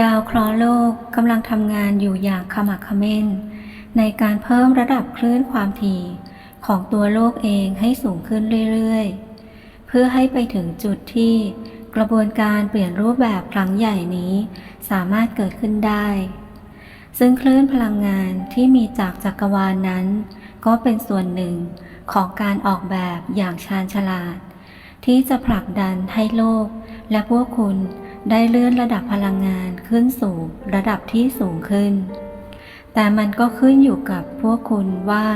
ดาวเคราะห์โลกกำลังทำงานอยู่อย่างขมักเขม้น ในการเพิ่มระดับคลื่นความถี่ของตัวโลกเองให้สูงขึ้นเรื่อยๆ เพื่อให้ไปถึงจุดที่กระบวนการเปลี่ยนรูปแบบครั้งใหญ่นี้ สามารถเกิดขึ้นได้ ซึ่งคลื่นพลังงานที่มีจากจักรวาลนนั้น ก็เป็นส่วนหนึ่งของการออกแบบอย่างชาญฉลาด ที่จะผลักดันให้โลกและพวกคุณ ได้เลื่อนระดับพลังงานขึ้นสู่ระดับที่สูงขึ้น แต่มันก็ขึ้นอยู่กับพวกคุณว่า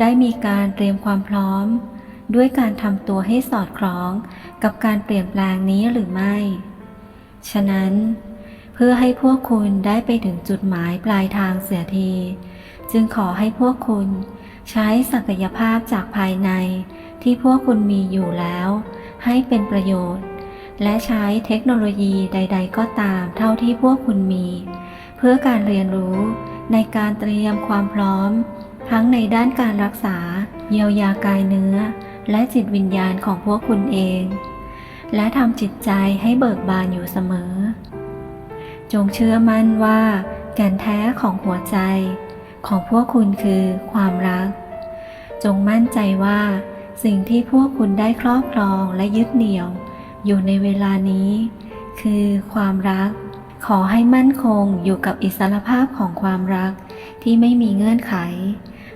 ได้มีการเตรียมความพร้อม ด้วยการทำตัวให้สอดคล้องกับการเปลี่ยนแปลงนี้หรือไม่ ฉะนั้น เพื่อให้พวกคุณได้ไปถึงจุดหมายปลายทางเสียที จึงขอให้พวกคุณใช้ศักยภาพจากภายในที่พวกคุณมีอยู่แล้ว ให้เป็นประโยชน์ และใช้เทคโนโลยีใด ๆ ก็ตามเท่าที่พวกคุณมี เพื่อการเรียนรู้ในการเตรียมความพร้อม ทั้งในด้านการรักษา เยียวยากายเนื้อ และจิตวิญญาณของพวกคุณเอง และทำจิตใจให้เบิกบานอยู่เสมอ จงเชื่อมั่นว่า แก่นแท้ของหัวใจ ของพวกคุณคือความรัก จงมั่นใจว่า สิ่งที่พวกคุณได้ครอบครองและยึดเหนี่ยว อยู่ในเวลานี้ คือความรัก ขอให้มั่นคงอยู่กับอิสรภาพของความรักที่ไม่มีเงื่อนไข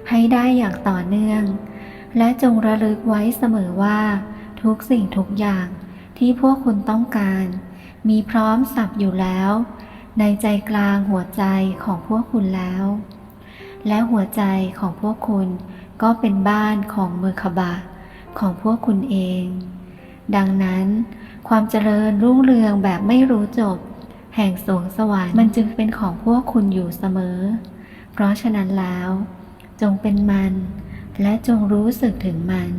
ให้ได้อย่างต่อเนื่อง และจงระลึกไว้เสมอว่า ทุกสิ่งทุกอย่างที่พวกคุณต้องการ มีพร้อมสับอยู่แล้ว ในใจกลางหัวใจของพวกคุณแล้ว และหัวใจของพวกคุณก็เป็นบ้านของเมอร์คบะของพวกคุณเอง ดังนั้น ความเจริญรุ่งเรืองแบบไม่รู้จบ แห่งสวงสวรรค์มันจึงเป็นของพวกคุณอยู่เสมอ เพราะฉะนั้นแล้ว จงเป็นมัน และจงรู้สึกถึงมัน